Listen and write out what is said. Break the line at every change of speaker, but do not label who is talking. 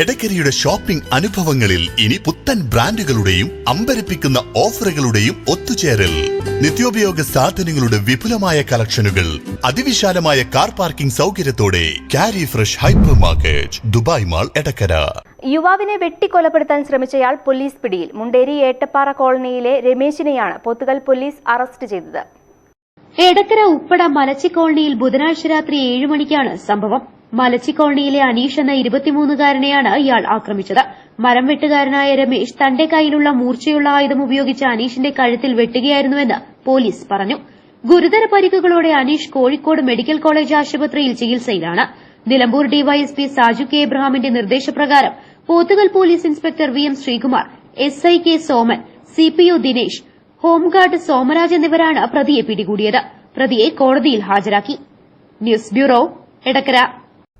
എടക്കരയുടെ shopping അനുഭവങ്ങളിൽ ഇനി പുത്തൻ ബ്രാൻഡുകളുടെയും അമ്പരപ്പിക്കുന്ന ഓഫറുകളുടെയും ഒത്തുചേരൽ. നിത്യോപയോഗ സാധനങ്ങളുടെ വിപുലമായ കളക്ഷനുകൾ അതിവിശാലമായ car parking സൗകര്യത്തോടെ Kari fresh hypermarket Dubai mall Edakkara.
യുവാവിനെ വെട്ടിക്കൊലപ്പെടുത്താൻ ശ്രമിച്ചയാൾ പോലീസ് പിടിയിൽ. മുണ്ടേരി ഏട്ടപ്പാറ കോളനിയിലെ രമേശിനെയാണ് പോത്തുകൽ പോലീസ് അറസ്റ്റ് ചെയ്തത്.
എടക്കര ഉപ്പട മലച്ചി കോളനിയിൽ ബുധനാഴ്ച രാത്രി ഏഴുമണിക്കാണ് സംഭവം. മലച്ചി കോളനിയിലെ അനീഷ് എന്ന ഇരുപത്തിമൂന്നുകാരനെയാണ് ഇയാൾ ആക്രമിച്ചത്. മരം വെട്ടുകാരനായ രമേശ് തന്റെ കൈയിലുള്ള മൂർച്ചയുള്ള ആയുധം ഉപയോഗിച്ച് അനീഷിന്റെ കഴുത്തിൽ വെട്ടുകയായിരുന്നുവെന്ന് പോലീസ് പറഞ്ഞു. ഗുരുതര പരിക്കുകളോടെ അനീഷ് കോഴിക്കോട് മെഡിക്കൽ കോളേജ് ആശുപത്രിയിൽ ചികിത്സയിലാണ്. Nilambur DYSP Saju K. എബ്രഹാമിന്റെ നിർദ്ദേശപ്രകാരം Pothukal police inspector V. M. Sreekumar S. I. K. Soman CPO Dinesh home guard Somaraj എന്നിവരാണ് പ്രതിയെ പിടികൂടിയത്. പ്രതിയെ കോടതിയിൽ ഹാജരാക്കി. News bureau Edakkara.